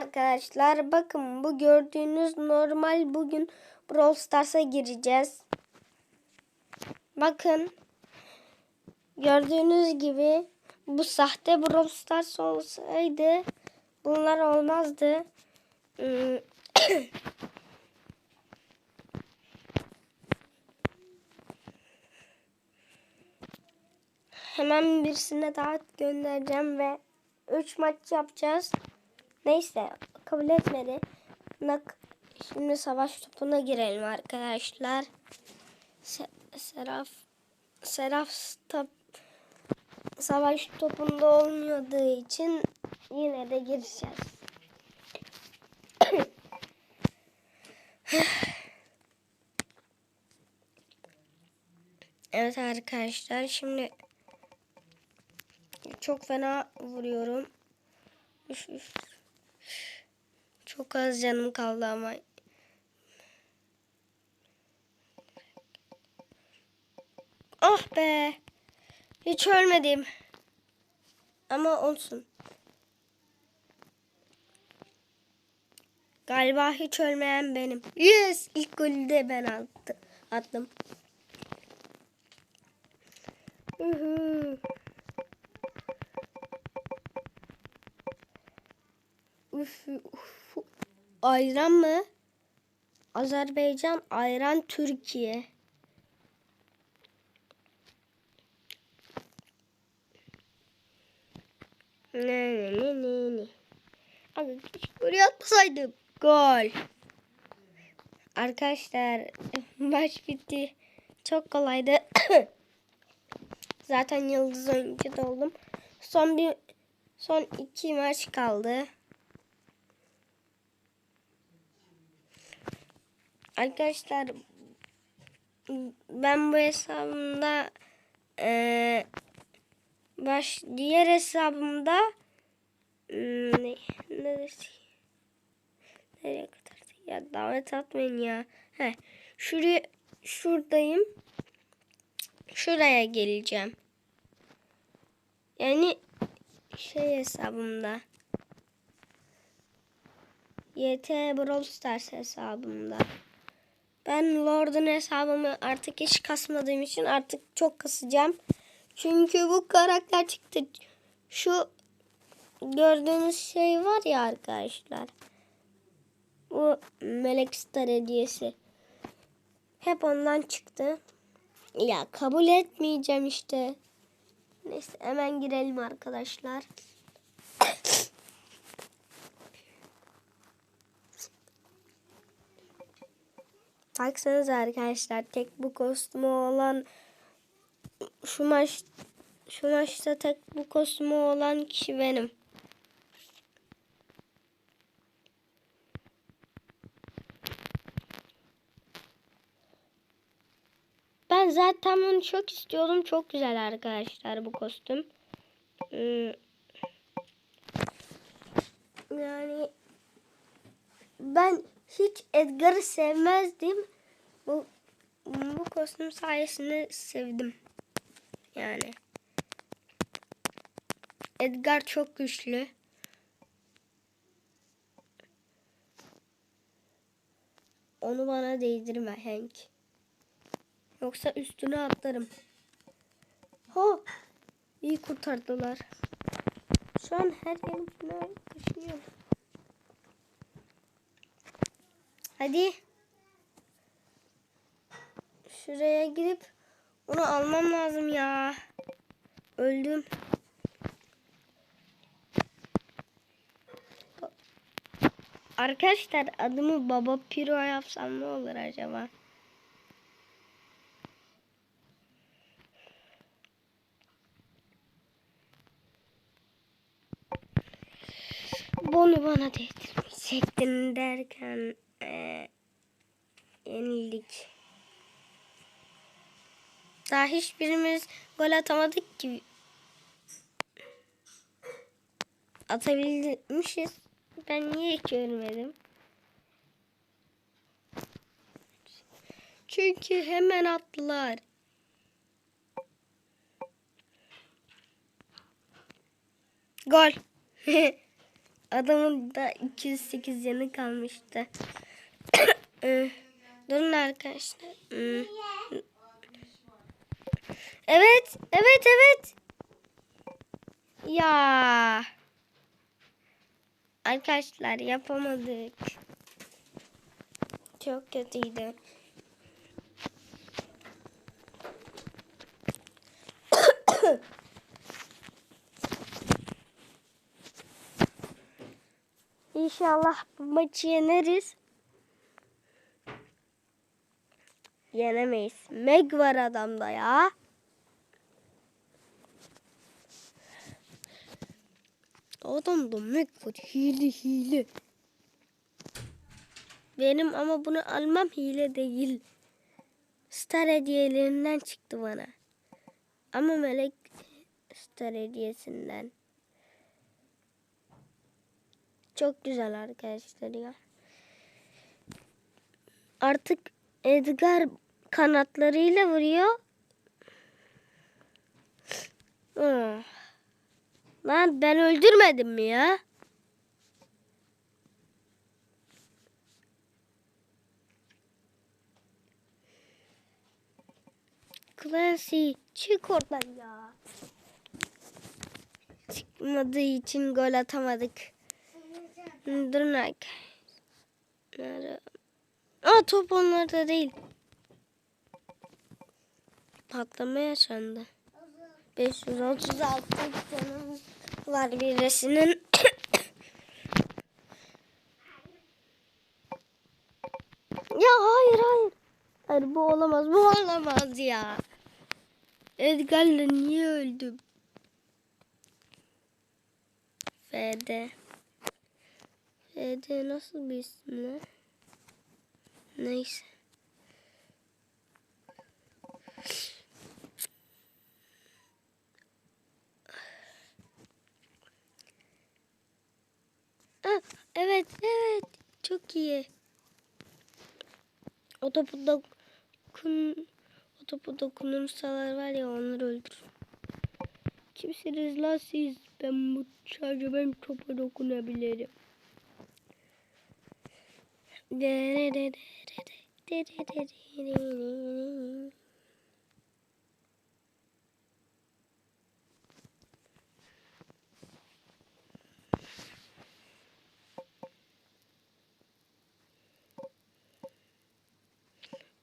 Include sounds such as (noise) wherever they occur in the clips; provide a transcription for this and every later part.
Arkadaşlar bakın bu gördüğünüz normal bugün Brawl Stars'a gireceğiz. Bakın. Gördüğünüz gibi bu sahte Brawl Stars olsaydı bunlar olmazdı. Hmm. (coughs) Hemen birisine daha göndereceğim ve 3 maç yapacağız. Neyse kabul etmedi. Şimdi savaş topuna girelim arkadaşlar. Se Seraf Seraf top, savaş topunda olmadığı için yine de gireceğiz. (clears throat) evet arkadaşlar şimdi çok fena vuruyorum. Üf, üf. Çok az canım kaldı ama. Oh be. Hiç ölmedim. Ama olsun. Galiba hiç ölmeyen benim. Yes! İlk golü de ben attım. attım. Ayran mı? Azerbaycan, ayran Türkiye. Ne ne ne ne ne. Abi oraya atmasaydım. Gol. Arkadaşlar (laughs) maç bitti. Çok kolaydı. (coughs) Zaten yıldız oyuncu da oldum. Son bir son iki maç kaldı. Arkadaşlar ben bu hesabımda e, baş diğer hesabımda hmm, ne neresi? Nereye kadar ya davet atmayın ya. He şuraya şuradayım. Şuraya geleceğim. Yani şey hesabımda. YT Brawl Stars hesabımda. Ben Lord'un hesabımı artık hiç kasmadığım için artık çok kasacağım. Çünkü bu karakter çıktı. Şu gördüğünüz şey var ya arkadaşlar. Bu Melek Star hediyesi. Hep ondan çıktı. Ya kabul etmeyeceğim işte. Neyse hemen girelim arkadaşlar. Baksanıza arkadaşlar tek bu kostümü olan şu maç şu maçta tek bu kostümü olan kişi benim. Ben zaten bunu çok istiyordum. Çok güzel arkadaşlar bu kostüm. Hmm. Yani ben hiç Edgar'ı sevmezdim. Bu bu kostüm sayesinde sevdim. Yani. Edgar çok güçlü. Onu bana değdirme Hank. Yoksa üstüne atlarım. Ha! İyi kurtardılar. Şu an her yerim kaşınıyor. Hadi. Şuraya gidip onu almam lazım ya. Öldüm. Arkadaşlar adımı Baba Piro yapsam ne olur acaba? Bunu bana değdirmeyecektin derken ee, yenildik. Daha hiçbirimiz gol atamadık ki. Atabilmişiz. Ben niye hiç görmedim? Çünkü hemen attılar. Gol. (laughs) Adamın da 208 yanı kalmıştı. Ee, Durun arkadaşlar. Hmm. Evet, evet, evet. Ya. Arkadaşlar yapamadık. Çok kötüydü. İnşallah bu maçı yeneriz. Yenemeyiz. Meg var adamda ya. Adamda Meg var. Hile hile. Benim ama bunu almam hile değil. Star hediyelerinden çıktı bana. Ama melek star hediyesinden. Çok güzel arkadaşlar ya. Artık Edgar kanatlarıyla vuruyor. Ah. Lan ben öldürmedim mi ya? Clancy çık oradan ya. Çıkmadığı için gol atamadık. Durun arkadaşlar. Aa top onlarda değil. Patlama yaşandı. 536 canım var birisinin. ya hayır hayır. Hayır bu olamaz bu olamaz ya. Edgar'la niye öldüm? Fede. Fede nasıl bir isim lan? Neyse. Aa, evet evet çok iyi. O topu dokun o topu dokunursalar var ya onları öldür. Kimsiniz la siz? Ben bu sadece ben topa dokunabilirim. De de de de de de de de de de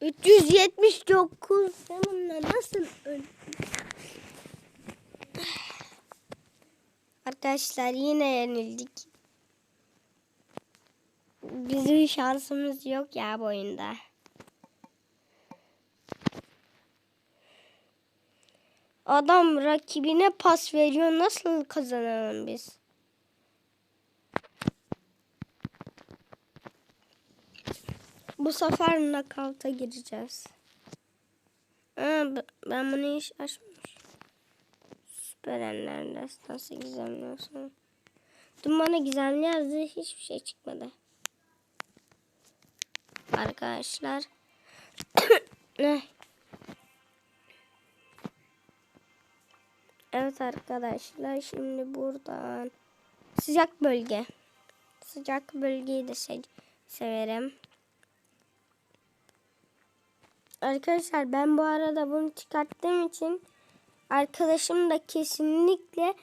379 yanımda nasıl öldüm? Arkadaşlar yine yenildik. Bizim şansımız yok ya bu oyunda. Adam rakibine pas veriyor. Nasıl kazanalım biz? Bu sefer nakavta gireceğiz. Aa, ben bunu hiç açmamışım. Süper Enler Destansı gizemli olsun. Dün bana gizemli yazdı hiçbir şey çıkmadı. Arkadaşlar. (coughs) Evet arkadaşlar şimdi buradan sıcak bölge. Sıcak bölgeyi de se severim. Arkadaşlar ben bu arada bunu çıkarttığım için arkadaşım da kesinlikle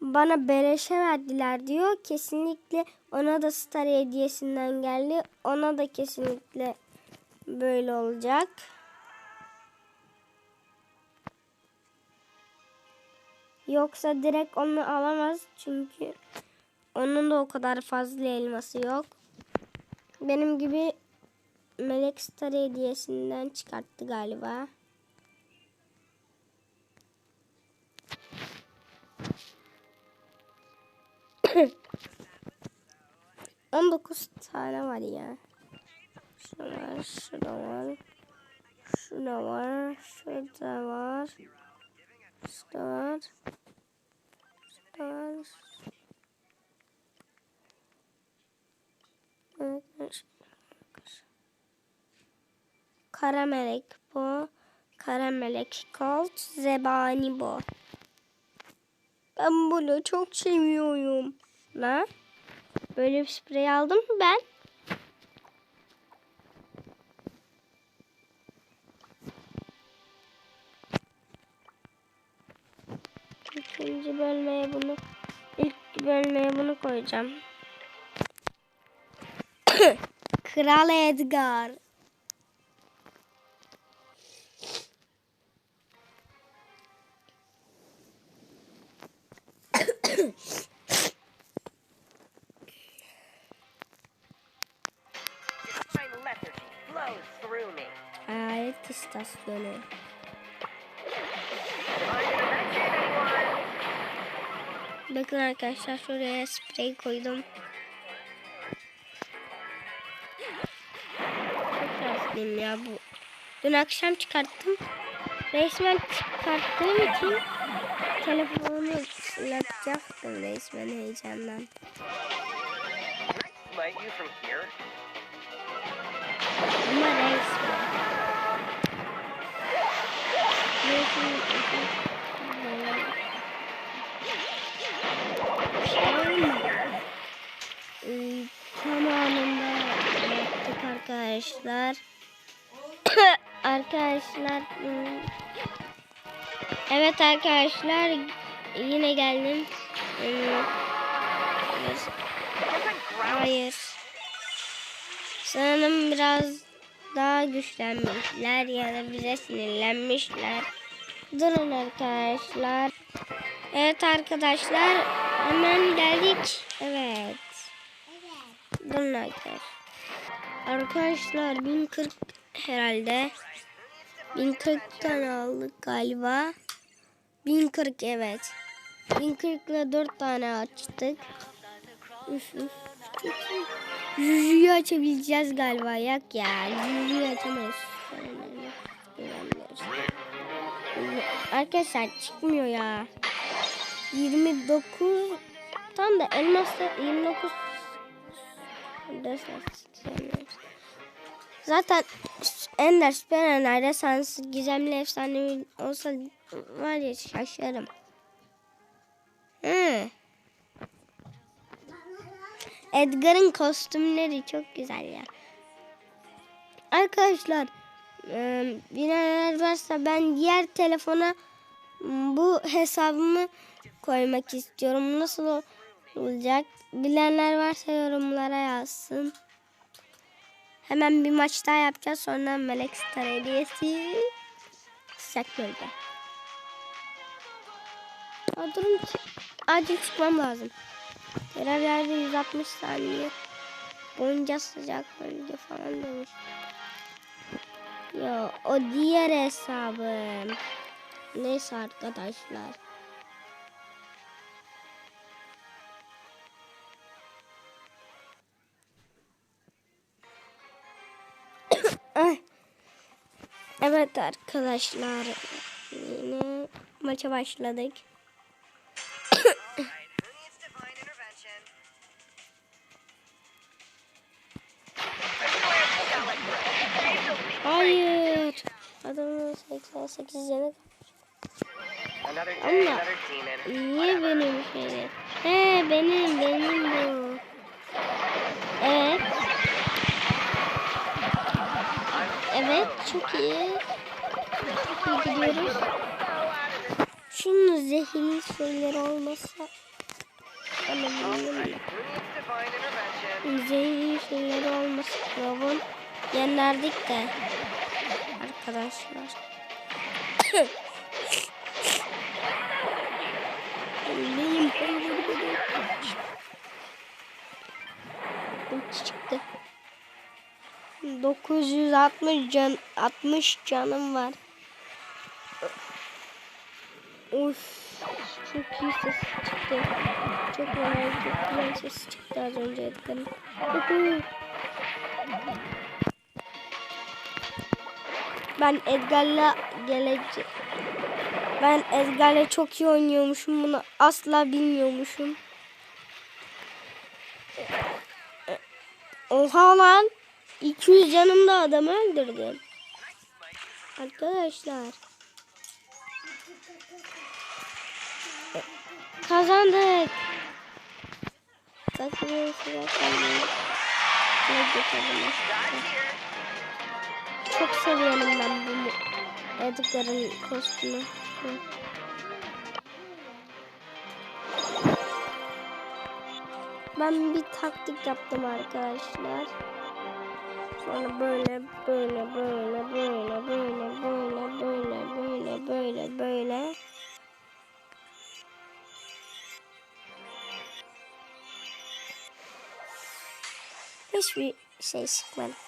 bana bereşe verdiler diyor. Kesinlikle ona da star hediyesinden geldi. Ona da kesinlikle böyle olacak. Yoksa direkt onu alamaz. Çünkü onun da o kadar fazla elması yok. Benim gibi Melek Star hediyesinden çıkarttı galiba. (coughs) On dokuz tane var ya. Şurada var, şurada var. Şurada var, şurada var. Şurada var. Şurada var. Evet. Kara melek bu. Kara melek Colt. Zebani bu. Ben bunu çok seviyorum. Ne? Böyle bir sprey aldım mı ben? İkinci bölmeye bunu ilk bölmeye bunu koyacağım. (coughs) Kral Edgar. Hayalet istasyonu. Bakın arkadaşlar şuraya sprey koydum. Çok şanslıyım ya bu. Dün akşam çıkarttım. Resmen çıkarttığım için telefonumu ıslatacaktım resmen heyecandan. Ama resmen. Tamamında yaptık arkadaşlar. arkadaşlar. Evet arkadaşlar (coughs) yine geldim. Ee, Hayır. Sanırım biraz daha güçlenmişler ya da bize sinirlenmişler. Durun arkadaşlar. Evet arkadaşlar hemen geldik. Evet. Durun arkadaşlar. Arkadaşlar 1040 herhalde. 1040 tane aldık galiba. 1040 evet. 1040 ile 4 tane açtık. Üf. Juju'yu açabileceğiz galiba. Yak ya. Juju'yu açamayız. Arkadaşlar çıkmıyor ya. 29 tam da elmasla 29 Zaten Ender Süper Ener'de sensiz gizemli efsane olsa var ya şaşarım. Hı. Edgar'ın kostümleri çok güzel ya. Arkadaşlar e, bilenler varsa ben diğer telefona bu hesabımı koymak istiyorum. Nasıl olacak? Bilenler varsa yorumlara yazsın. Hemen bir maç daha yapacağız. Sonra Melek Star hediyesi. Sıcak bölge. Aa, durun. Acil çıkmam lazım. Görevlerde 160 saniye boyunca sıcak bölge falan demiş. Yo o diğer hesabım. Neyse arkadaşlar. (coughs) Evet arkadaşlar. Yine maça başladık. 80 8 Ama niye benim şeyde? He benim benim bu. Evet. Evet çok iyi. Çok iyi gidiyoruz. Şunun zehirli şeyleri olmasa Zehirli şeyleri olmasa Rob'un yenerdik de arkadaşlar. Ulti çıktı. 960 can 60 canım var. Uf, çok iyi ses çıktı. Çok çok güzel ses çıktı az önce Edgar'ın. Ben Edgar'la gelecek. Ben Edgar'la çok iyi oynuyormuşum. Bunu asla bilmiyormuşum. Oha lan. 200 canımda adamı öldürdüm. Arkadaşlar. Kazandık. Çok seviyorum ben bu Edgar'ın kostümü. Ben bir taktik yaptım arkadaşlar. Sonra böyle böyle böyle böyle böyle böyle böyle böyle böyle böyle Hiçbir şey çıkmadı.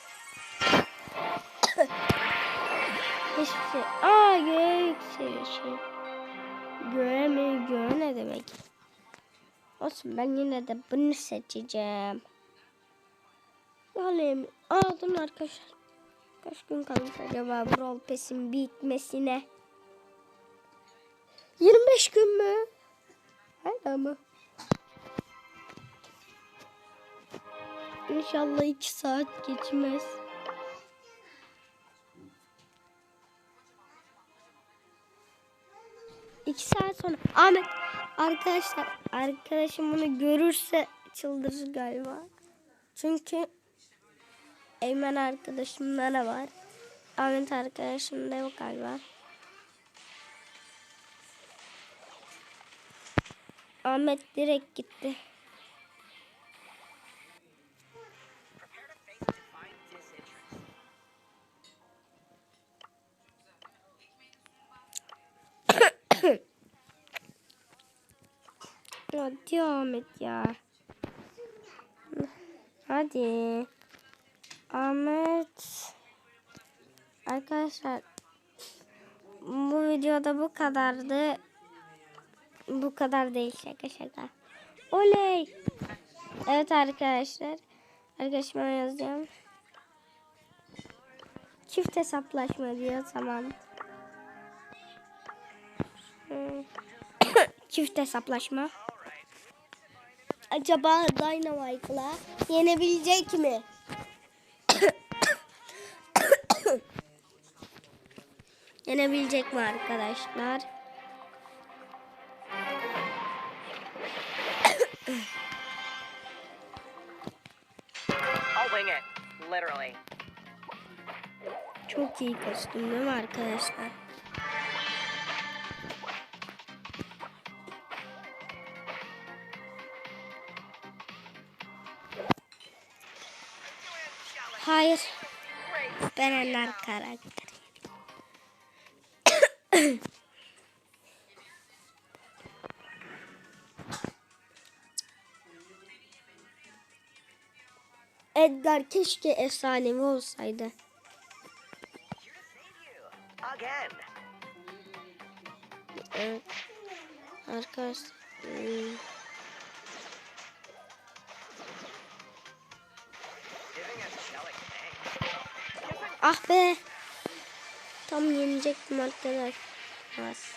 Hiçbir şey. Aa yükselişi. Göğe mi? Göğe ne demek? Olsun ben yine de bunu seçeceğim. Alayım. Dur arkadaşlar. Kaç gün kalmış acaba Brawl Pass'in bitmesine? 25 gün mü? Hala mı? İnşallah 2 saat geçmez. İki saat sonra Ahmet arkadaşlar arkadaşım bunu görürse çıldırır galiba. Çünkü Eymen arkadaşımda da var. Ahmet arkadaşımda yok galiba. Ahmet direkt gitti. Hadi Ahmet ya. Hadi. Ahmet. Arkadaşlar bu videoda bu kadardı. Bu kadar değil şaka şaka. Oley. Evet arkadaşlar. Arkadaşıma yazacağım. Çift hesaplaşma diyor tamam. Hmm. (coughs) Çift hesaplaşma. Acaba Dynamite'la yenebilecek mi? (coughs) yenebilecek mi arkadaşlar? Çok iyi kostüm değil mi arkadaşlar? Kar karakter. Edgar keşke efsanevi olsaydı. Evet. Arkadaşlar. Hmm. Ah be. Tam yenecektim arkadaşlar. Az.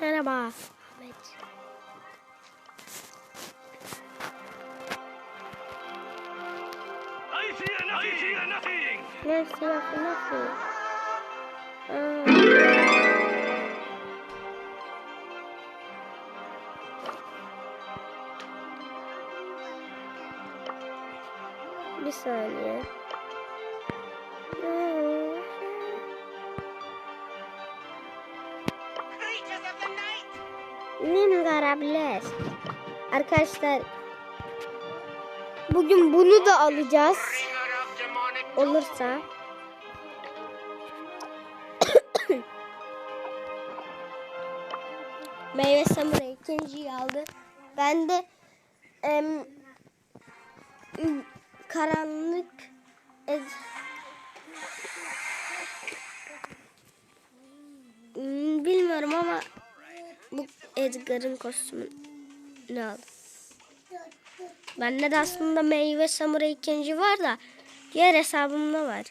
Merhaba. Ahmet. I see nothing. I see nothing. Yes, nothing. Bir saniye. Night. Nimgarables. Arkadaşlar bugün bunu da alacağız. Olursa. (coughs) Meyve samuray ikinciyi aldı. Ben de em, karanlık Hmm, bilmiyorum ama bu Edgar'ın kostümünü aldım. Bende de aslında meyve samuray ikinci var da diğer hesabımda var.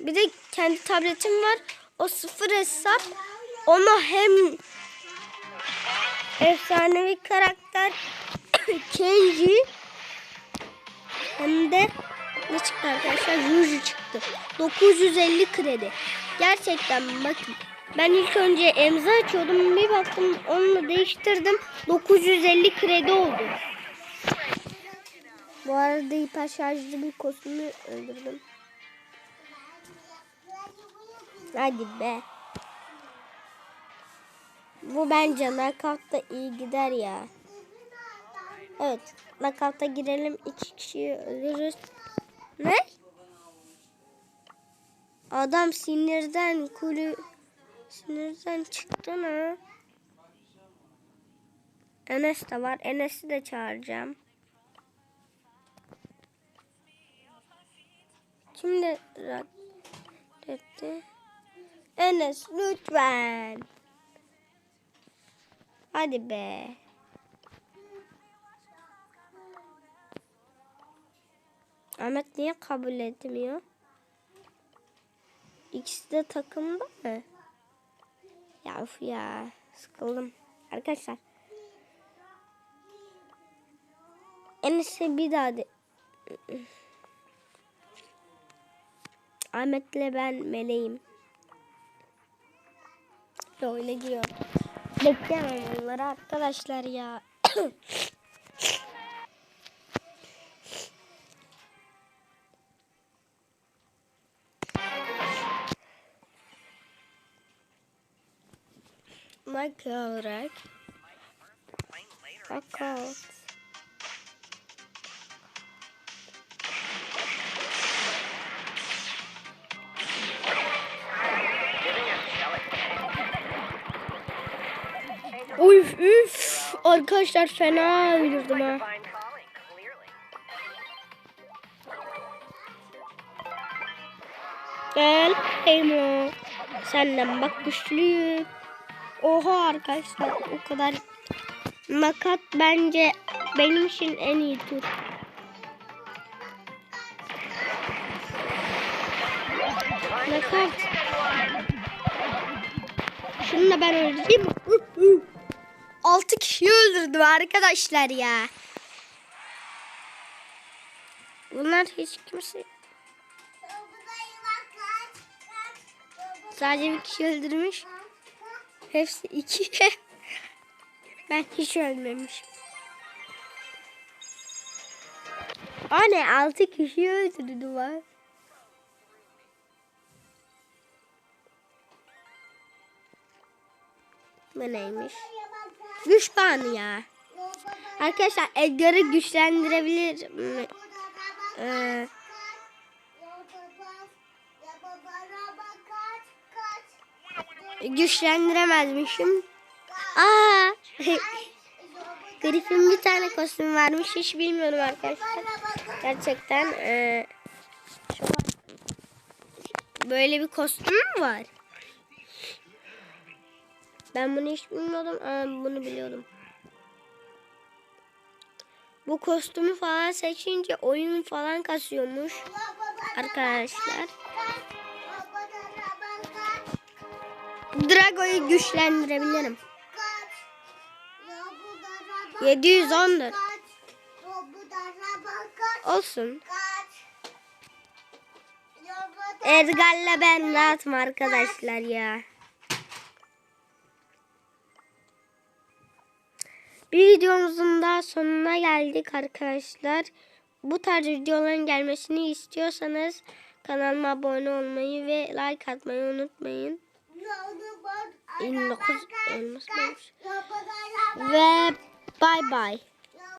Bir de kendi tabletim var. O sıfır hesap. Ona hem efsanevi karakter (coughs) Kenji Hem de ne çıktı arkadaşlar? Ruj çıktı. 950 kredi. Gerçekten bakın. Ben ilk önce emza açıyordum. Bir baktım onu değiştirdim. 950 kredi oldu. Bu arada hiper şarjlı bir kostümü öldürdüm. Hadi be. Bu bence knockout'ta iyi gider ya. Evet. Knockout'a girelim. iki kişiyi öldürürüz. Ne? Adam sinirden kulü sinirden çıktı ne? Enes de var. Enes'i de çağıracağım. Kim de reddetti? Enes lütfen. Hadi be. Ahmet niye kabul etmiyor? İkisi de takımda mı? Ya of ya. Sıkıldım. Arkadaşlar. Enes'e bir daha de... Ahmet'le ben meleğim. Böyle gidiyor. Bekleyemem onları arkadaşlar ya. (coughs) Like olarak. Bakalım. Üf üf. Arkadaşlar fena öldürdüm ha. Gel Emo. Senden bak güçlüyüm. Oha arkadaşlar o kadar. Makat bence benim için en iyi tur. Makat. Şunu da ben öldüreyim. mi? Hı, hı. Altı kişi öldürdüm arkadaşlar ya. Bunlar hiç kimse Sadece bir kişi öldürmüş. Hepsi iki. (laughs) ben hiç ölmemişim. O ne? Altı kişi öldürdü var. Bu neymiş? Güç puanı ya. Arkadaşlar Edgar'ı güçlendirebilir? Ee, güçlendiremezmişim. Aa! (laughs) Grif'in bir tane kostüm varmış. Hiç bilmiyorum arkadaşlar. Gerçekten an- böyle bir kostüm mü var? Ben bunu hiç bilmiyordum. Aa, bunu biliyordum. Bu kostümü falan seçince oyun falan kasıyormuş arkadaşlar. Drago'yu güçlendirebilirim. 714. Olsun. Edgar'la ben rahatım arkadaşlar ya. Bir videomuzun daha sonuna geldik arkadaşlar. Bu tarz videoların gelmesini istiyorsanız kanalıma abone olmayı ve like atmayı unutmayın. 29 elmas olmuş. Ve bay bay.